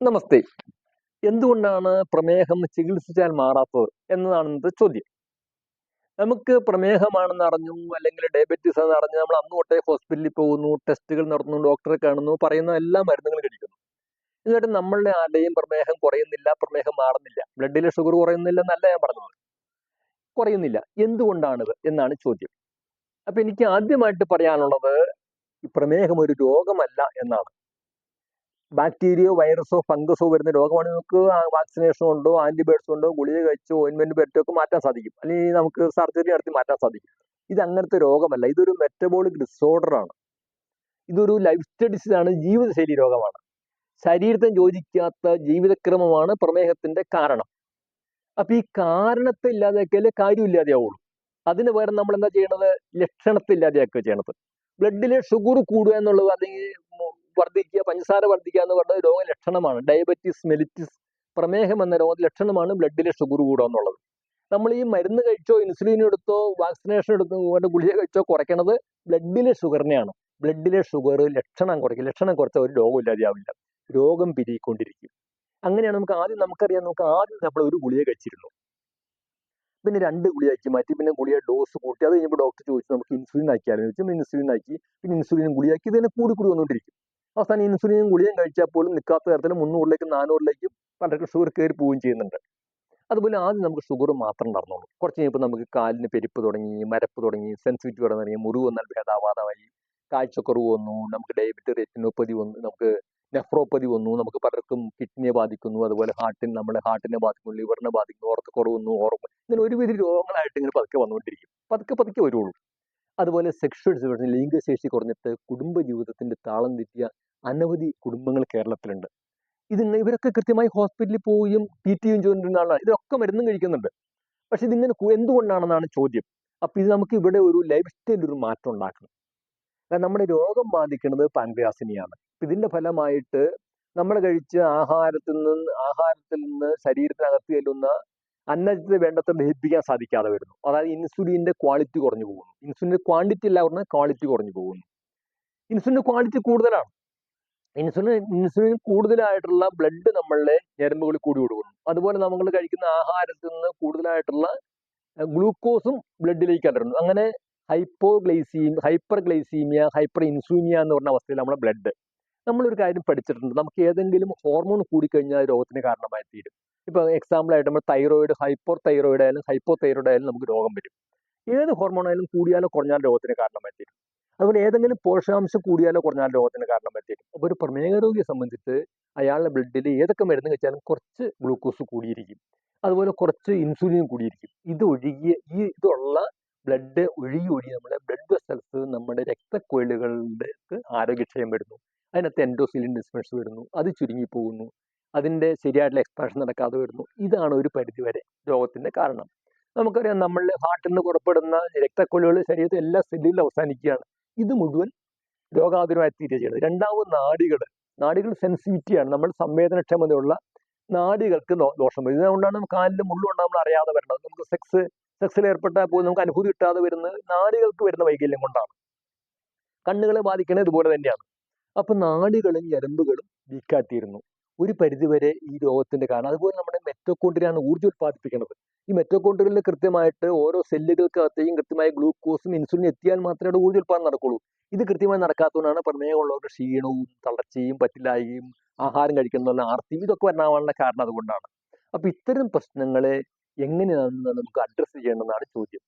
നമസ്തേ. എന്തുകൊണ്ടാണ് പ്രമേഹം ചികിത്സിച്ചാൽ മാറാത്തത് എന്നതാണ് ഇന്നത്തെ ചോദ്യം. നമുക്ക് പ്രമേഹമാണെന്ന് അറിഞ്ഞു അല്ലെങ്കിൽ ഡയബറ്റീസ് എന്ന് അറിഞ്ഞു നമ്മൾ അന്ന് തൊട്ടേ ഹോസ്പിറ്റലിൽ പോകുന്നു ടെസ്റ്റുകൾ നടത്തുന്നു ഡോക്ടറെ കാണുന്നു പറയുന്ന എല്ലാ മരുന്നുകളും കഴിക്കുന്നു. എന്നിട്ട് നമ്മളുടെ ആരുടെയും പ്രമേഹം കുറയുന്നില്ല പ്രമേഹം മാറുന്നില്ല. ബ്ലഡിലെ ഷുഗർ കുറയുന്നില്ല എന്നല്ല ഞാൻ പറഞ്ഞത്. കുറയുന്നില്ല. എന്തുകൊണ്ടാണിത് എന്നാണ് ചോദ്യം. അപ്പൊ എനിക്ക് ആദ്യമായിട്ട് പറയാനുള്ളത് ഈ പ്രമേഹം ഒരു രോഗമല്ല എന്നാണ്. ബാക്ടീരിയോ വൈറസോ ഫംഗസോ വരുന്ന രോഗമാണ്. നമുക്ക് വാക്സിനേഷൻ ഉണ്ടോ ആന്റിബയോട്ടിക്സ് ഉണ്ടോ ഗുളിക കഴിച്ചോ ഓയിൻമെന്റ് പറ്റോ ഒക്കെ മാറ്റാൻ സാധിക്കും. അല്ലെങ്കിൽ നമുക്ക് സർജറി നടത്തി മാറ്റാൻ സാധിക്കും. ഇത് അങ്ങനത്തെ രോഗമല്ല. ഇതൊരു മെറ്റബോളിക് ഡിസോർഡർ ആണ്. ഇതൊരു ലൈഫ് സ്റ്റൈൽ ഡിസീസ് ആണ് ജീവിതശൈലി രോഗമാണ്. ശരീരത്തിന് യോജിക്കാത്ത ജീവിതക്രമമാണ് പ്രമേഹത്തിന്റെ കാരണം. അപ്പൊ ഈ കാരണത്തെ ഇല്ലാതെയാക്കിയാലേ കാര്യമില്ലാതെയാവുള്ളൂ അതിന് പകരം നമ്മൾ എന്താ ചെയ്യണത്? ലക്ഷണത്തെ ഇല്ലാതെയാക്കുക ചെയ്യണത്. ബ്ലഡിലെ ഷുഗർ കൂടുക എന്നുള്ളത് അല്ലെങ്കിൽ വർദ്ധിക്കുക പഞ്ചസാര വർദ്ധിക്കുക എന്ന് പറയുന്നത് രോഗലക്ഷണമാണ് ഡയബറ്റീസ് മെലിറ്റിസ് പ്രമേഹം എന്ന രോഗ ലക്ഷണമാണ് ബ്ലഡിലെ ഷുഗർ കൂടുക എന്നുള്ളത്. നമ്മൾ ഈ മരുന്ന് കഴിച്ചോ ഇൻസുലിൻ എടുത്തോ വാക്സിനേഷൻ എടുത്തോ അതുപോലെ ഗുളിക കഴിച്ചോ കുറയ്ക്കണത് ബ്ലഡിലെ ഷുഗറിനെയാണ് ബ്ലഡിലെ ഷുഗർ ലക്ഷണം കുറയ്ക്കും ലക്ഷണം കുറച്ച ഒരു രോഗം ഇല്ലാതെയാവില്ല. രോഗം പിരികൊണ്ടിരിക്കും അങ്ങനെയാണ് നമുക്ക് ആദ്യം നമുക്കറിയാം നമുക്ക് ആദ്യം നമ്മൾ ഒരു ഗുളിക കഴിച്ചിരുന്നു. പിന്നെ രണ്ട് ഗുളിയാക്കി മാറ്റി. പിന്നെ ഗുളിക ഡോസ് കൂട്ടി. അത് കഴിഞ്ഞപ്പോൾ ഡോക്ടർ ചോദിച്ചു നമുക്ക് ഇൻസുലിൻ ആക്കിയാലും? ചോദിച്ചു. ഇൻസുലിൻ ആക്കി. പിന്നെ ഇൻസുലിൻ ഗുളിയാക്കി ഇതിനെ കൂടി കൂടി വന്നുകൊണ്ടിരിക്കും. അവസാനം ഇൻസുലിനും ഗുളിയും കഴിച്ചാൽ പോലും നിൽക്കാത്ത തരത്തിൽ മുന്നൂറിലേക്കും നാനൂറിലേക്കും പലർക്കും ഷുഗർ കയറി പോവുകയും ചെയ്യുന്നുണ്ട്. അതുപോലെ ആദ്യം നമുക്ക് ഷുഗർ മാത്രം നടന്നുള്ളൂ കുറച്ച് കഴിഞ്ഞപ്പോൾ നമുക്ക് കാലിന് പെരുപ്പ് തുടങ്ങി മരപ്പ് തുടങ്ങി സെൻസിറ്റിവിറ്റി തുടങ്ങി മുറിവ് വന്നാൽ ഭേദാവാദമായി കാഴ്ചക്കുറവ് വന്നു നമുക്ക് ഡയബറ്റിക് റെറ്റിനോപ്പതി വന്നു നമുക്ക് നെഫ്രോപ്പതി വന്നു നമുക്ക് പലർക്കും കിഡ്നിയെ ബാധിക്കുന്നു. അതുപോലെ ഹാർട്ടിന് നമ്മളെ ഹാർട്ടിനെ ബാധിക്കുന്നു ലിവറിനെ ബാധിക്കുന്നു ഉറക്കക്കുറവ് വന്നു ഓർമ്മ ഇങ്ങനെ ഒരുവിധ രോഗങ്ങളായിട്ട് ഇങ്ങനെ പതുക്കെ വന്നുകൊണ്ടിരിക്കും. പതുക്കെ പതുക്കെ വരുള്ളൂ. അതുപോലെ സെക്ഷൽ ലിംഗശേഷി കുറഞ്ഞിട്ട് കുടുംബ ജീവിതത്തിന്റെ താളം തെറ്റിയ അനവധി കുടുംബങ്ങൾ കേരളത്തിലുണ്ട്. ഇത് ഇവരൊക്കെ കൃത്യമായി ഹോസ്പിറ്റലിൽ പോവുകയും ട്രീറ്റ് ചെയ്യുകയും ചെയ്തുകൊണ്ടിരുന്ന ആളാണ്. ഇതൊക്കെ മരുന്നും കഴിക്കുന്നുണ്ട്. പക്ഷെ ഇതിങ്ങനെ എന്തുകൊണ്ടാണെന്നാണ് ചോദ്യം. അപ്പൊ ഇത് നമുക്ക് ഇവിടെ ഒരു ലൈഫ് സ്റ്റൈലിൽ ഒരു മാറ്റം ഉണ്ടാക്കണം. കാരണം നമ്മുടെ രോഗം ബാധിക്കുന്നത് പാൻക്രിയാസിനെയാണ് ഇതിന്റെ ഫലമായിട്ട് നമ്മൾ കഴിച്ച ആഹാരത്തിൽ നിന്ന് ആഹാരത്തിൽ നിന്ന് ശരീരത്തിനകത്ത് ചെല്ലുന്ന അന്നജത്തെ വേണ്ടത്ര ദഹിപ്പിക്കാൻ സാധിക്കാതെ വരുന്നു. അതായത് ഇൻസുലിന്റെ ക്വാളിറ്റി കുറഞ്ഞു പോകുന്നു. ഇൻസുലിന്റെ ക്വാണ്ടിറ്റി അല്ല പറഞ്ഞാൽ ക്വാളിറ്റി കുറഞ്ഞു പോകുന്നു. ഇൻസുലിന്റെ ക്വാളിറ്റി കൂടുതലാണ്. ഇൻസുലിൻ ഇൻസുലിൻ കൂടുതലായിട്ടുള്ള ബ്ലഡ് നമ്മളുടെ ഞരമ്പുകളിൽ കൂടി കൊടുക്കുന്നു അതുപോലെ നമ്മൾ കഴിക്കുന്ന ആഹാരത്തിൽ നിന്ന് കൂടുതലായിട്ടുള്ള ഗ്ലൂക്കോസും ബ്ലഡിലേക്ക് അലരുന്നു അങ്ങനെ hypoglycaemia hyperglycaemia hyperinsulinaemia എന്ന് പറഞ്ഞ അവസ്ഥയിൽ നമ്മുടെ ബ്ലഡ് നമ്മളൊരു കാര്യം പഠിച്ചിട്ടുണ്ട്. നമുക്ക് ഏതെങ്കിലും ഹോർമോൺ കൂടിക്കഴിഞ്ഞാൽ രോഗത്തിന് കാരണമായി തീരും. ഇപ്പൊ എക്സാമ്പിൾ ആയിട്ട് നമ്മൾ തൈറോയിഡ് ഹൈപ്പോർ തൈറോയിഡ് ആയാലും ഹൈപ്പോ തൈറോയിഡ് ആയാലും നമുക്ക് രോഗം വരും. ഏത് ഹോർമോൺ ആയാലും കൂടിയാലോ കുറഞ്ഞാലോ രോഗത്തിന് കാരണമായി തീരും. അതുപോലെ ഏതെങ്കിലും പോഷകാംശം കൂടിയാലോ കുറഞ്ഞാലോ രോഗത്തിന് കാരണം തീരും അപ്പോൾ ഒരു പ്രമേഹ രോഗിയെ സംബന്ധിച്ച് അയാളുടെ ബ്ലഡിൽ ഏതൊക്കെ മരുന്ന് കഴിച്ചാലും കുറച്ച് ഗ്ലൂക്കോസ് കൂടിയിരിക്കും. അതുപോലെ കുറച്ച് ഇൻസുലിൻ കൂടിയിരിക്കും. ഇത് ഒഴുകിയ ഈ ഇതുള്ള ബ്ലഡ് ഒഴുകി ഒഴുകി നമ്മുടെ ബ്ലഡ് വെസൽസ് നമ്മുടെ രക്തക്കൊഴലുകളുടെ ആരോഗ്യക്ഷയം വരുന്നു. അതിനകത്ത് എൻഡോസിലിൻ ഡിസ്പെൻസ് വരുന്നു. അത് ചുരുങ്ങി പോകുന്നു അതിന്റെ ശരിയായിട്ടുള്ള എക്സ്പാൻഷൻ നടക്കാതെ വരുന്നു. ഇതാണ് ഒരു പരിധിവരെ രോഗത്തിന്റെ കാരണം. നമുക്കറിയാം നമ്മളുടെ ഹാർട്ടിൽ നിന്ന് പുറപ്പെടുന്ന രക്തക്കൊല്ലുകൾ ശരീരത്തിൽ എല്ലാ സെല്ലിലും അവസാനിക്കുകയാണ്. ഇത് മുഴുവൻ രോഗാതുരമായി തീരുക ചെയ്യുന്നത് രണ്ടാമത് നാടികൾ നാടികൾ സെൻസിറ്റിവിറ്റിയാണ് നമ്മൾ സംവേദനക്ഷമതയുള്ള നാടികൾക്ക് ദോഷം വരും. ഇതുകൊണ്ടാണ് കാലിൽ മുള്ളുകൊണ്ട് നമ്മൾ അറിയാതെ വരുന്നത് നമുക്ക് സെക്സ് സെക്സിൽ ഏർപ്പെട്ടാൽ പോലും നമുക്ക് അനുഭൂതി കിട്ടാതെ വരുന്നത് നാടികൾക്ക് വരുന്ന വൈകല്യം കൊണ്ടാണ്. കണ്ണുകളെ ബാധിക്കുന്നത് ഇതുപോലെ തന്നെയാണ്. അപ്പൊ നാടികളും ഞരമ്പുകളും വീക്കാത്തിയിരുന്നു. ഒരു പരിധിവരെ ഈ രോഗത്തിന്റെ കാരണം. അതുപോലെ നമ്മുടെ മെറ്റോകോൺട്രിയാണ് ഊർജം ഉത്പാദിപ്പിക്കുന്നത് ഈ മെറ്റോകോൺട്രിയലിൽ കൃത്യമായിട്ട് ഓരോ സെല്ലുകൾക്കകത്തെയും കൃത്യമായ ഗ്ലൂക്കോസും ഇൻസുലിനും എത്തിയാൽ മാത്രമേ അവിടെ ഊർജ ഉൽപ്പാദനം നടക്കുള്ളൂ. ഇത് കൃത്യമായി നടക്കാത്തതുകൊണ്ടാണ് പ്രമേയമുള്ളവർക്ക് ക്ഷീണവും തളർച്ചയും പറ്റില്ലായും ആഹാരം കഴിക്കുന്ന ആർത്തിയും ഇതൊക്കെ വരാനുള്ള കാരണം അതുകൊണ്ടാണ്. അപ്പൊ ഇത്തരം പ്രശ്നങ്ങളെ എങ്ങനെയാണെന്ന് നമുക്ക് അഡ്രസ്സ് ചെയ്യണമെന്നാണ് ചോദ്യം.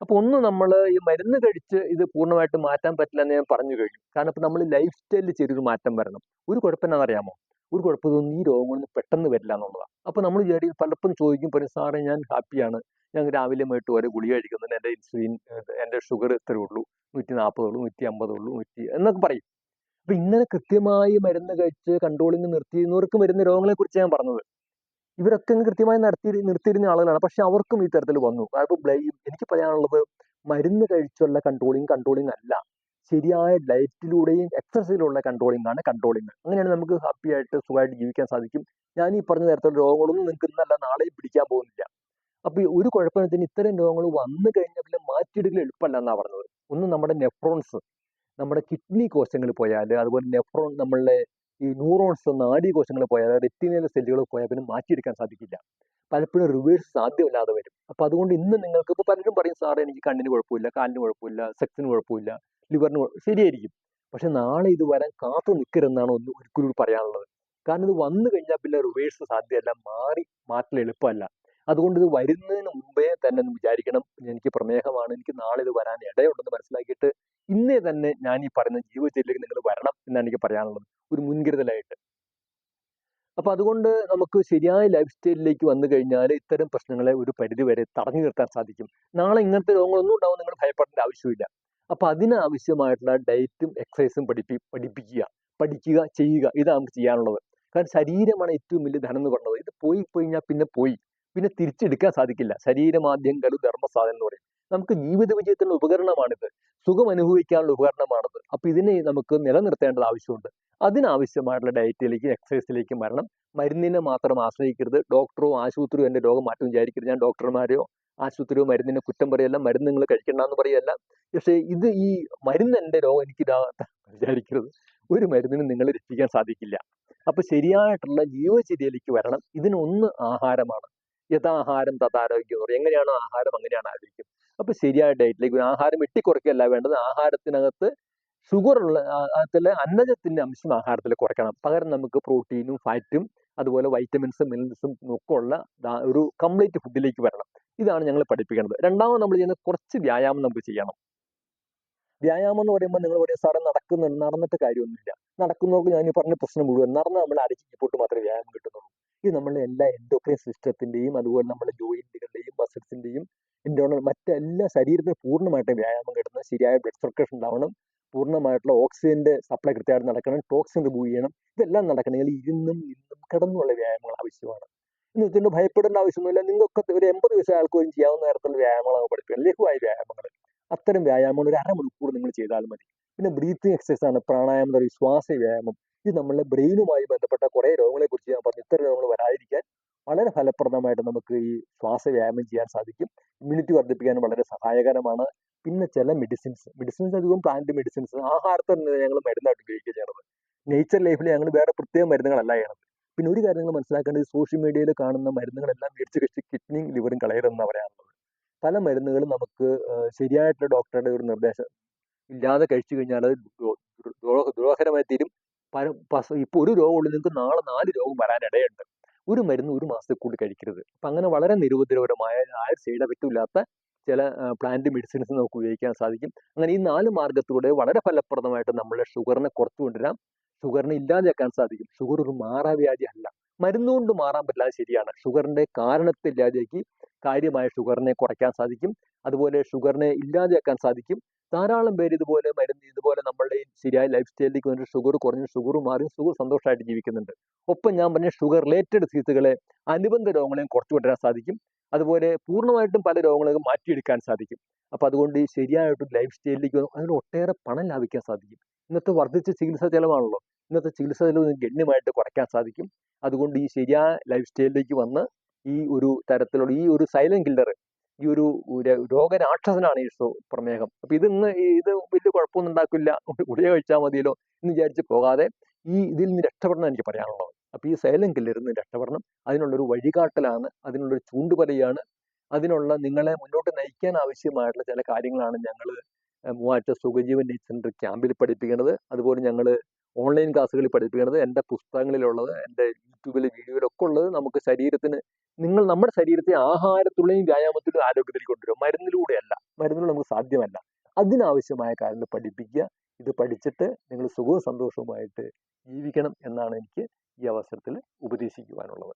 അപ്പൊ ഒന്ന് നമ്മൾ ഈ മരുന്ന് കഴിച്ച് ഇത് പൂർണമായിട്ട് മാറ്റാൻ പറ്റില്ല എന്ന് ഞാൻ പറഞ്ഞു കഴിഞ്ഞു. കാരണം ഇപ്പൊ നമ്മൾ ലൈഫ് സ്റ്റൈലിൽ ചെറിയൊരു മാറ്റം വരണം. ഒരു കുഴപ്പം അറിയാമോ? ഒരു കുഴപ്പമൊന്നും ഈ രോഗങ്ങളൊന്നും പെട്ടെന്ന് വരില്ല എന്നുള്ളതാണ്. അപ്പോൾ നമ്മൾ വിചാരി പലപ്പോഴും ചോദിക്കും പറയും സാറേ ഞാൻ ഹാപ്പിയാണ്. ഞാൻ രാവിലെ പോയിട്ട് ഒരു ഗുളിക കഴിക്കുന്നുണ്ട്. എന്റെ ഇൻസുലിൻ എന്റെ ഷുഗർ ഇത്രയേ ഉള്ളൂ. നൂറ്റി നാൽപ്പതുള്ളൂ നൂറ്റി അമ്പതുള്ളൂ നൂറ്റി എന്നൊക്കെ പറയും. അപ്പൊ ഇങ്ങനെ കൃത്യമായി മരുന്ന് കഴിച്ച് കൺട്രോളിങ് നിർത്തിയിരുന്നവർക്കും വരുന്ന രോഗങ്ങളെ കുറിച്ച് ഞാൻ പറഞ്ഞത്. ഇവരൊക്കെ കൃത്യമായി നടത്തി നിർത്തിയിരുന്ന ആളുകളാണ്. പക്ഷെ അവർക്കും ഈ തരത്തിൽ വന്നു. അപ്പോൾ എനിക്ക് പറയാനുള്ളത് മരുന്ന് കഴിച്ചുള്ള കൺട്രോളിങ് കൺട്രോളിങ് അല്ല. ശരിയായ ഡയറ്റിലൂടെയും എക്സസൈസിലുള്ള കൺട്രോളിംഗ് ആണ് കൺട്രോളിംഗ് അങ്ങനെയാണ് നമുക്ക് ഹാപ്പി ആയിട്ട് സുഖമായിട്ട് ജീവിക്കാൻ സാധിക്കും. ഞാൻ ഈ പറഞ്ഞ തരത്തിലുള്ള രോഗങ്ങളൊന്നും നിങ്ങൾക്ക് ഇന്നല്ല നാളെയും പിടിക്കാൻ പോകുന്നില്ല. അപ്പൊ ഒരു കുഴപ്പത്തിന് ഇത്തരം രോഗങ്ങൾ വന്നു കഴിഞ്ഞാൽ പിന്നെ മാറ്റിയെടുക്കൽ എളുപ്പമല്ല എന്നാണ് പറഞ്ഞത്. ഒന്ന് നമ്മുടെ നെഫ്രോൺസ് നമ്മുടെ കിഡ്നി കോശങ്ങൾ പോയാൽ അതുപോലെ നെഫ്രോൺ നമ്മളുടെ ഈ ന്യൂറോൺസ് നാഡീകോശങ്ങൾ പോയാൽ റെറ്റിനയിലെ സെല്ലുകൾ പോയാൽ പിന്നെ മാറ്റിയെടുക്കാൻ സാധിക്കില്ല. പലപ്പോഴും റിവേഴ്സ് സാധ്യമല്ലാതെ വരും. അപ്പോൾ അതുകൊണ്ട് ഇന്ന് നിങ്ങൾക്ക് ഇപ്പോൾ പലരും പറയും സാറേ എനിക്ക് കണ്ണിന് കുഴപ്പമില്ല കാലിന് കുഴപ്പമില്ല സെക്സിന് കുഴപ്പമില്ല ലിവറിന് ശരിയായിരിക്കും. പക്ഷെ നാളെ ഇത് വരാൻ കാത്തു നിൽക്കരുതെന്നാണ് ഒന്ന് ഒരിക്കലും പറയാനുള്ളത്. കാരണം ഇത് വന്നു കഴിഞ്ഞാൽ പിന്നെ റിവേഴ്സ് സാധ്യമല്ല മാറി മാറ്റൽ എളുപ്പമല്ല. അതുകൊണ്ട് ഇത് വരുന്നതിന് മുമ്പേ തന്നെ വിചാരിക്കണം. എനിക്ക് പ്രമേഹമാണ് എനിക്ക് നാളെ ഇത് വരാൻ ഇടയുണ്ടെന്ന് മനസ്സിലാക്കിയിട്ട് ഇന്നേ തന്നെ ഞാൻ ഈ പറയുന്ന ജീവിതത്തിലേക്ക് നിങ്ങൾ വരണം എന്നാണ് എനിക്ക് പറയാനുള്ളത്. ഒരു മുൻകരുതലായിട്ട്. അപ്പൊ അതുകൊണ്ട് നമുക്ക് ശരിയായ ലൈഫ് സ്റ്റൈലിലേക്ക് വന്നു കഴിഞ്ഞാൽ ഇത്തരം പ്രശ്നങ്ങളെ ഒരു പരിധി വരെ തടഞ്ഞു നിർത്താൻ സാധിക്കും. നാളെ ഇങ്ങനത്തെ രോഗങ്ങളൊന്നും ഉണ്ടാവും നിങ്ങൾ ഭയപ്പെടേണ്ട ആവശ്യമില്ല. അപ്പൊ അതിനാവശ്യമായിട്ടുള്ള ഡയറ്റും എക്സസൈസും പഠിപ്പി പഠിപ്പിക്കുക. പഠിക്കുക ചെയ്യുക. ഇതാണ് നമുക്ക് ചെയ്യാനുള്ളത്. കാരണം ശരീരമാണ് ഏറ്റവും വലിയ ധനം എന്ന് പറഞ്ഞത് ഇത് പോയി കഴിഞ്ഞാൽ പിന്നെ പോയി. പിന്നെ തിരിച്ചെടുക്കാൻ സാധിക്കില്ല. ശരീരമാദ്യം കരു ധർമ്മസാധനം എന്ന് പറയും. നമുക്ക് ജീവിത വിജയത്തിനുള്ള ഉപകരണമാണിത്. സുഖം അനുഭവിക്കാനുള്ള ഉപകരണമാണിത്. അപ്പൊ ഇതിനെ നമുക്ക് നിലനിർത്തേണ്ടത് ആവശ്യമുണ്ട്. അതിനാവശ്യമായിട്ടുള്ള ഡയറ്റിലേക്കും എക്സസൈസിലേക്കും വരണം മരുന്നിനെ മാത്രം ആശ്രയിക്കരുത്. ഡോക്ടറോ ആശുപത്രിയോ എന്റെ രോഗം മാറ്റം വിചാരിക്കരുത്. ഞാൻ ഡോക്ടർമാരെയോ ആശുപത്രിയോ മരുന്നിനെ കുറ്റം പറയല്ല. മരുന്ന് നിങ്ങൾ കഴിക്കണ്ടെന്ന് പറയല്ല. പക്ഷേ ഇത് ഈ മരുന്ന് എന്റെ രോഗം എനിക്ക് വിചാരിക്കരുത്. ഒരു മരുന്നിനും നിങ്ങൾ രക്ഷിക്കാൻ സാധിക്കില്ല. അപ്പൊ ശരിയായിട്ടുള്ള ജീവചര്യയിലേക്ക് വരണം. ഇതിനൊന്ന് ആഹാരമാണ്. യഥാഹാരം തഥാരോഗ്യം പറയും. എങ്ങനെയാണോ ആഹാരം അങ്ങനെയാണ് ആരോഗ്യം. അപ്പൊ ശരിയായ ഡയറ്റിലേക്ക് ആഹാരം വെട്ടിക്കുറയ്ക്കല്ല വേണ്ടത്. ആഹാരത്തിനകത്ത് ഷുഗർ ഉള്ള അതിലെ അന്നജത്തിന്റെ അംശം ആഹാരത്തിൽ കുറയ്ക്കണം. പകരം നമുക്ക് പ്രോട്ടീനും ഫാറ്റും അതുപോലെ വൈറ്റമിൻസും മിനറൽസും ഒക്കെ ഉള്ള ഒരു കംപ്ലീറ്റ് ഫുഡിലേക്ക് വരണം. ഇതാണ് ഞങ്ങൾ പഠിപ്പിക്കുന്നത്. രണ്ടാമത് നമ്മൾ ചെയ്യുന്ന കുറച്ച് വ്യായാമം നമുക്ക് ചെയ്യണം. വ്യായാമം എന്ന് പറയുമ്പോൾ നിങ്ങൾ പറയും സാറേ നടക്കുന്ന നടന്നിട്ട് കാര്യമൊന്നുമില്ല. നടക്കുന്നവർക്ക് ഞാൻ ഈ പറഞ്ഞ പ്രശ്നം മുഴുവൻ നടന്ന് നമ്മൾ അടിച്ച് പോട്ട് മാത്രമേ വ്യായാമം കിട്ടുന്നുള്ളൂ. ഇത് നമ്മളെ എല്ലാ എൻഡോക്രൈൻ സിസ്റ്റത്തിന്റെയും അതുപോലെ നമ്മുടെ ജോയിന്റുകളുടെയും മസിൽസിന്റെയും ഇന്റേണൽ മറ്റെല്ലാ ശരീരത്തിന് പൂർണമായിട്ടും വ്യായാമം കിട്ടുന്നത് ശരിയായ ബ്ലഡ് സർക്കുലേഷൻ ഉണ്ടാവണം. പൂർണമായിട്ടുള്ള ഓക്സിജന്റെ സപ്ലൈ കൃത്യമായിട്ട് നടക്കണം ടോക്സിൻ റിമൂവ് ചെയ്യണം. ഇതെല്ലാം നടക്കണമെങ്കിൽ ഇരുന്നും ഇന്നും കിടന്നുള്ള വ്യായാമങ്ങൾ ആവശ്യമാണ്. എന്ന് വെച്ചിട്ട് ഭയപ്പെടേണ്ട ആവശ്യമൊന്നുമില്ല. നിങ്ങൾക്ക് ഒരു എൺപത് വയസ്സായ ആൾക്കാരും ചെയ്യാവുന്ന തരത്തിലുള്ള വ്യായാമങ്ങളാണ് പഠിപ്പിക്കുന്നത് ലഘുവായ വ്യായാമങ്ങൾ. അത്തരം വ്യായാമങ്ങൾ ഒരു അരമണിക്കൂർ നിങ്ങൾ ചെയ്താൽ മതി. പിന്നെ ബ്രീത്തിങ് എക്സസൈസ് ആണ് പ്രാണായാമം എന്ന് പറയും ശ്വാസ വ്യായാമം. ഇത് നമ്മളുടെ ബ്രെയിനുമായി ബന്ധപ്പെട്ട കുറേ രോഗങ്ങളെ കുറിച്ച് ഞാൻ പറഞ്ഞു. ഇത്തരം രോഗങ്ങൾ വരാതിരിക്കാൻ വളരെ ഫലപ്രദമായിട്ട് നമുക്ക് ഈ ശ്വാസ വ്യായാമം ചെയ്യാൻ സാധിക്കും. ഇമ്മ്യൂണിറ്റി വർദ്ധിപ്പിക്കാൻ വളരെ സഹായകരമാണ്. പിന്നെ ചില മെഡിസിൻസ് മെഡിസിൻസ് അധികം പ്ലാന്റ് മെഡിസിൻസ് ആഹാരത്തിൽ നിന്ന് ഞങ്ങൾ മരുന്നായിട്ട് ഉപയോഗിക്കുക ചെയ്യണത്. നേച്ചർ ലൈഫിൽ ഞങ്ങൾ വേറെ പ്രത്യേക മരുന്നുകളല്ല ചെയ്യണത്. പിന്നെ ഒരു കാര്യം നിങ്ങൾ മനസ്സിലാക്കേണ്ടത് സോഷ്യൽ മീഡിയയിൽ കാണുന്ന മരുന്നുകളെല്ലാം മേടിച്ച് കഴിച്ച് കിഡ്നിയും ലിവറും കളയരുതെന്ന് പറയാനുള്ളത് പല മരുന്നുകളും നമുക്ക് ശരിയായിട്ടുള്ള ഡോക്ടറുടെ ഒരു നിർദ്ദേശം ഇല്ലാതെ കഴിച്ചു കഴിഞ്ഞാൽ അത് ദ്രോഹകരമായി തീരും. പല ഇപ്പോൾ ഒരു രോഗമുള്ളൂ നിങ്ങൾക്ക് നാളെ നാല് രോഗം വരാനിടയുണ്ട് ഒരു മരുന്ന് ഒരു മാസത്തിൽ കൂടി കഴിക്കരുത്. അപ്പം അങ്ങനെ വളരെ നിരുപദ്രവകരമായ ആയ സൈഡ് എഫക്റ്റും ഇല്ലാത്ത ചില പ്ലാന്റ് മെഡിസിൻസ് നമുക്ക് ഉപയോഗിക്കാൻ സാധിക്കും. അങ്ങനെ ഈ നാല് മാർഗത്തിലൂടെ വളരെ ഫലപ്രദമായിട്ട് നമ്മുടെ ഷുഗറിനെ കുറച്ചു കൊണ്ടുവരാം. ഷുഗറിനെ ഇല്ലാതെയാക്കാൻ സാധിക്കും. ഷുഗർ ഒരു മാറാവ്യാധി അല്ല മരുന്നുകൊണ്ട് മാറാൻ പറ്റില്ല ശരിയാണ്. ഷുഗറിന്റെ കാരണത്തെ ഇല്ലാതെയാക്കി കാര്യമായ ഷുഗറിനെ കുറയ്ക്കാൻ സാധിക്കും. അതുപോലെ ഷുഗറിനെ ഇല്ലാതെയാക്കാൻ സാധിക്കും. ധാരാളം പേര് ഇതുപോലെ മരുന്ന് ഇതുപോലെ നമ്മളുടെ ശരിയായ ലൈഫ് സ്റ്റൈലിലേക്ക് വന്നിട്ട് ഷുഗർ കുറഞ്ഞ് ഷുഗർ മാറി ഷുഗർ സന്തോഷമായിട്ട് ജീവിക്കുന്നുണ്ട്. ഒപ്പം ഞാൻ പറഞ്ഞ ഷുഗർ റിലേറ്റഡ് ഡിസീസുകളെ അനുബന്ധ രോഗങ്ങളെയും കുറച്ചു കൊണ്ടുവരാൻ സാധിക്കും. അതുപോലെ പൂർണമായിട്ടും പല രോഗങ്ങളെയും മാറ്റിയെടുക്കാൻ സാധിക്കും. അപ്പോൾ അതുകൊണ്ട് ശരിയായിട്ട് ലൈഫ് സ്റ്റൈലിലേക്ക് അതിന് ഒട്ടേറെ പണം ലാഭിക്കാൻ സാധിക്കും. ഇന്നത്തെ വർദ്ധിച്ച ചികിത്സാ ചെലവാണല്ലോ. ഇന്നത്തെ ചികിത്സ ചെലവ് ഗണ്യമായിട്ട് കുറയ്ക്കാൻ സാധിക്കും. അതുകൊണ്ട് ഈ ശരിയായ ലൈഫ് സ്റ്റൈലിലേക്ക് വന്ന് ഈ ഒരു തരത്തിലുള്ള ഈ ഒരു സൈലന്റ് കില്ലർ ഈ ഒരു രോഗരാക്ഷസനാണ് ഈ പ്രമേഹം. അപ്പൊ ഇതിന്ന് ഇത് വലിയ കുഴപ്പമൊന്നും ഉണ്ടാക്കില്ല. ഗുളിക കഴിച്ചാൽ മതിയല്ലോ എന്ന് വിചാരിച്ച് പോകാതെ ഈ ഇതിൽ നിന്ന് രക്ഷപ്പെടണം എനിക്ക് പറയാനുള്ളത്. അപ്പൊ ഈ സൈലന്റ് കില്ലറിൽ നിന്ന് രക്ഷപ്പെടണം. അതിനുള്ളൊരു വഴികാട്ടലാണ് അതിനുള്ളൊരു ചൂണ്ടുപലയാണ് അതിനുള്ള നിങ്ങളെ മുന്നോട്ട് നയിക്കാൻ ആവശ്യമായിട്ടുള്ള ചില കാര്യങ്ങളാണ് ഞങ്ങൾ മൂവാറ്റ സുഖജീവൻ സെന്റർ ക്യാമ്പിൽ പഠിപ്പിക്കുന്നത് അതുപോലെ ഞങ്ങൾ ഓൺലൈൻ ക്ലാസ്സുകളിൽ പഠിപ്പിക്കുന്നത് എന്റെ പുസ്തകങ്ങളിലുള്ളത് എന്റെ യൂട്യൂബിലെ വീഡിയോയിലൊക്കെ ഉള്ളത് നമുക്ക് ശരീരത്തിന് നിങ്ങൾ നമ്മുടെ ശരീരത്തെ ആഹാരത്തിലൂടെയും വ്യായാമത്തിലും ആരോഗ്യത്തിലേക്ക് കൊണ്ടുവരും. മരുന്നിലൂടെയല്ല. മരുന്നിലൂടെ നമുക്ക് സാധ്യമല്ല. അതിനാവശ്യമായ കാര്യങ്ങൾ പഠിപ്പിക്കുക. ഇത് പഠിച്ചിട്ട് നിങ്ങൾ സുഖവും സന്തോഷവുമായിട്ട് ജീവിക്കണം എന്നാണ് എനിക്ക് ഈ അവസരത്തിൽ ഉപദേശിക്കുവാനുള്ളത്.